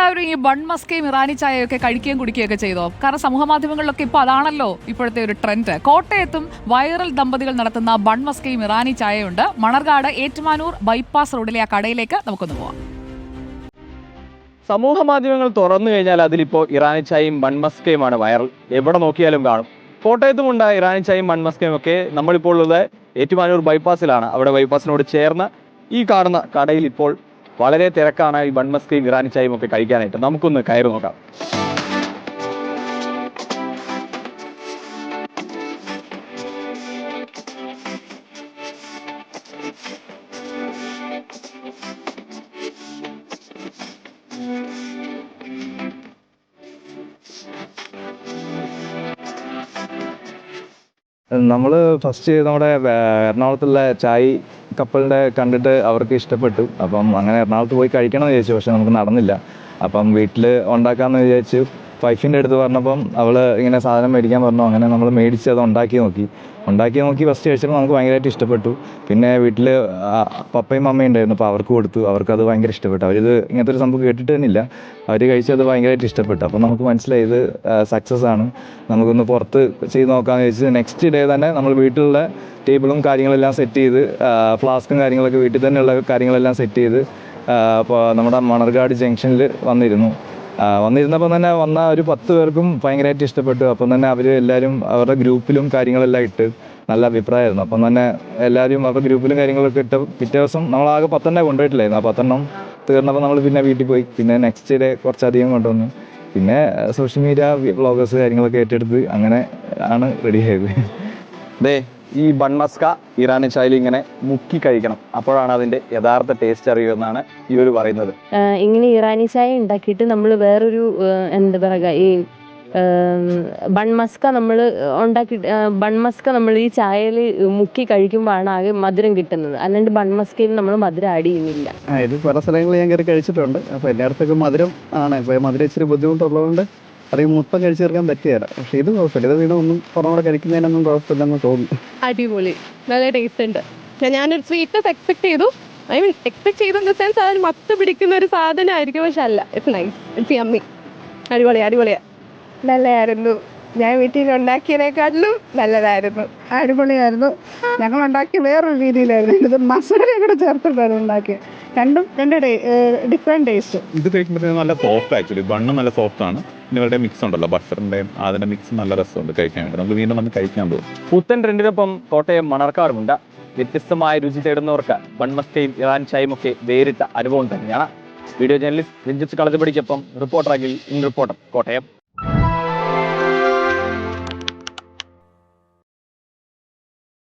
നിങ്ങളെല്ലാവരും ഈ ബൺ മസ്കയും ഇറാനി ചായയൊക്കെ കഴിക്കുകയും കുടിക്കുകയൊക്കെ ചെയ്തോ? കാരണം സമൂഹ മാധ്യമങ്ങളിലൊക്കെ ഇപ്പോൾ അതാണല്ലോ ഇപ്പോഴത്തെ ഒരു ട്രെൻഡ് കോട്ടയത്തും വൈറൽ ദമ്പതികൾ നടത്തുന്ന ബൺ മസ്കയും ഇറാനി ചായയുണ്ട്. മണർകാട് ഏറ്റുമാനൂർ ബൈപ്പാസ് റോഡിലെ ആ കടയിലേക്ക് നമുക്കൊന്ന് പോവാം. സമൂഹ മാധ്യമങ്ങൾ തുറന്നു കഴിഞ്ഞാൽ അതിലിപ്പോൾ ഇറാനി ചായയും മൺമസ്കയുമാണ് വൈറൽ എവിടെ നോക്കിയാലും കാണും. കോട്ടയത്തും കോട്ടയത്തുമുണ്ട് ഇറാനി ചായയും മൺമസ്കയും ഒക്കെ. നമ്മളിപ്പോൾ ഉള്ളത് ഏറ്റുമാനൂർ ബൈപ്പാസിലാണ് അവിടെ ബൈപ്പാസിനോട് ചേർന്ന ഈ കാണുന്ന കടയിൽ ഇപ്പോൾ വളരെ തിരക്കാണ് ഈ മൺമസ്കയും ഇറാനി ചായയും ഒക്കെ കഴിക്കാനായിട്ട്. നമുക്കൊന്ന് കയറി നോക്കാം. നമ്മൾ ഫസ്റ്റ് നമ്മുടെ എറണാകുളത്തുള്ള ചായ് കപ്പലിന്റെ കണ്ടിട്ട് അവർക്ക് ഇഷ്ടപ്പെട്ടു. അപ്പം അങ്ങനെ എറണാകുളത്ത് പോയി കഴിക്കണം എന്ന് വിചാരിച്ചു. പക്ഷെ നമുക്ക് നടന്നില്ല. അപ്പം വീട്ടിൽ ഉണ്ടാക്കാമെന്ന് വിചാരിച്ചു. വൈഫിന്റെ അടുത്ത് പറഞ്ഞപ്പം അവൾ ഇങ്ങനെ സാധനം മേടിക്കാൻ പറഞ്ഞു. അങ്ങനെ നമ്മൾ മേടിച്ച് അത് ഉണ്ടാക്കി നോക്കി. ഉണ്ടാക്കി നോക്കി ഫസ്റ്റ് കഴിച്ചപ്പോൾ നമുക്ക് ഭയങ്കരമായിട്ട് ഇഷ്ടപ്പെട്ടു. പിന്നെ വീട്ടിൽ പപ്പയും അമ്മയും ഉണ്ടായിരുന്നു. അപ്പോൾ അവർക്ക് കൊടുത്തു. അവർക്കത് ഭയങ്കര ഇഷ്ടപ്പെട്ടു. അവരിത് ഇങ്ങനത്തെ ഒരു സംഭവം കേട്ടിട്ട് തന്നെ ഇല്ല അവർ കഴിച്ചത് ഭയങ്കരമായിട്ട് ഇഷ്ടപ്പെട്ടു. അപ്പോൾ നമുക്ക് മനസ്സിലായത് സക്സസ് ആണ്. നമുക്കൊന്ന് പുറത്ത് ചെയ്ത് നോക്കാമെന്ന് വെച്ച് നെക്സ്റ്റ് ഡേ തന്നെ നമ്മൾ വീട്ടിലുള്ള ടേബിളും കാര്യങ്ങളെല്ലാം സെറ്റ് ചെയ്ത് ഫ്ലാസ്കും കാര്യങ്ങളൊക്കെ വീട്ടിൽ തന്നെയുള്ള കാര്യങ്ങളെല്ലാം സെറ്റ് ചെയ്ത് അപ്പോൾ നമ്മുടെ മണർകാട് ജംഗ്ഷനിൽ വന്നിരുന്നു. ആ, വന്നിരുന്നപ്പോൾ തന്നെ വന്ന ഒരു പത്ത് പേർക്കും ഭയങ്കരമായിട്ട് ഇഷ്ടപ്പെട്ടു. അപ്പം തന്നെ അവർ എല്ലാവരും അവരുടെ ഗ്രൂപ്പിലും കാര്യങ്ങളെല്ലാം ഇട്ട് നല്ല അഭിപ്രായമായിരുന്നു. അപ്പം തന്നെ എല്ലാവരും അവരുടെ ഗ്രൂപ്പിലും കാര്യങ്ങളൊക്കെ ഇട്ട് പിറ്റേ ദിവസം നമ്മളാകെ പത്തെണ്ണേ കൊണ്ടുപോയിട്ടില്ലായിരുന്നു ആ പത്തെണ്ണം തീർന്നപ്പോൾ നമ്മൾ പിന്നെ വീട്ടിൽ പോയി. പിന്നെ നെക്സ്റ്റ് ഡേ കുറച്ചധികം കൊണ്ടുവന്നു. പിന്നെ സോഷ്യൽ മീഡിയ വ്ളോഗേഴ്സ് കാര്യങ്ങളൊക്കെ ഏറ്റെടുത്ത് അങ്ങനെ ആണ് റെഡി ആയത്. ദേ ഈ ബൺമസ്ക ഇറാനി ചായയിൽ ഇങ്ങനെ മുക്കി കഴിക്കണം. അപ്പോഴാണ് അതിന്റെ യഥാർത്ഥ ടേസ്റ്റ് അറിയുമെന്നാണ് ഈ ഒരു പറയുന്നത്. ഇങ്ങനെ ഇറാനി ചായ ഉണ്ടാക്കിയിട്ട് നമ്മൾ വേറൊരു എന്താ പറയുക ഈ ബൺമസ്ക നമ്മൾ ഉണ്ടാക്കി ബൺമസ്ക നമ്മൾ ഈ ചായയിൽ മുക്കി കഴിക്കുമ്പോഴാണ് ആകെ മധുരം കിട്ടുന്നത്. അല്ലാണ്ട് ബൺമസ്കയിൽ നമ്മൾ മധുരം ആഡ് ചെയ്യുന്നില്ല. ഇത് പല സ്ഥലങ്ങളിൽ ഞാൻ കയറി കഴിച്ചിട്ടുണ്ട്. അപ്പോൾ എല്ലായിടത്തേക്കും മധുരം ആണ്. ഇപ്പോൾ മധുരം ഇച്ചിരി ബുദ്ധിമുട്ടുള്ളതുകൊണ്ട് അധികം മൊത്തം കഴിച്ചു തീർക്കാൻ പറ്റിയല്ല പക്ഷെ ഇത് കുഴപ്പമില്ല. ഇത് വീണ്ടും ഒന്നും കുറച്ചുകൂടെ കഴിക്കുന്നതിനൊന്നും കുഴപ്പമില്ലെന്ന് തോന്നുന്നു. അടിപൊളി. നല്ല ടേസ്റ്റ് ഉണ്ട്. ഞാൻ- ഞാനൊരു സ്വീറ്റ്നെസ് എക്സ്പെക്ട് ചെയ്തു. ഐ മീൻ എക്സ്പെക്ട് ചെയ്തു ഇൻ ദ സെൻസ് അതിന് മത്ത് പിടിക്കുന്ന ഒരു സാധനമായിരിക്കും പക്ഷെ അല്ല. ഇറ്റ്സ് നൈസ് ഇറ്റ്സ് യമ്മി അടിപൊളിയാ അടിപൊളിയാ. നല്ലതായിരുന്നു. ഞാൻ വീട്ടിൽ ഉണ്ടാക്കിയതിനേക്കാളും നല്ലതായിരുന്നു. അടിപൊളിയായിരുന്നു. ഞങ്ങൾ ഉണ്ടാക്കിയ വേറൊരു രീതിയിലായിരുന്നു. ഇത് മസാല കൂടെ ചേർത്തിട്ടായിരുന്നു ഉണ്ടാക്കിയത്. രണ്ടും രണ്ട് ഡിഫറെന്റ് ടേസ്റ്റ് ഇത് കഴിക്കുമ്പോഴത്തേക്കും നല്ല സോഫ്റ്റ് ആക്ച്വലി ബണ്ണ് നല്ല സോഫ്റ്റ് ആണ്. പിന്നെ ഇവരുടെ മിക്സ് ഉണ്ടല്ലോ. ബട്ടറിന്റെയും അതിന്റെ മിക്സ് നല്ല രസമുണ്ട് കഴിക്കാൻ വേണ്ടി. നമുക്ക് വീണ്ടും വന്ന് കഴിക്കാൻ പോകും പുത്തൻ ട്രെൻഡിനൊപ്പം കോട്ടയം മണർക്കാടുമുണ്ട് വ്യത്യസ്തമായ രുചി തേടുന്നവർക്ക് ബൺമസ്കയും ഇറാൻ ചായയും ഒക്കെ വേറിട്ട അനുഭവം തന്നെയാണ്. Video journalist Ranjith കളത്തുപടിക്കൊപ്പം reporter Akhil in reporter Kottayam.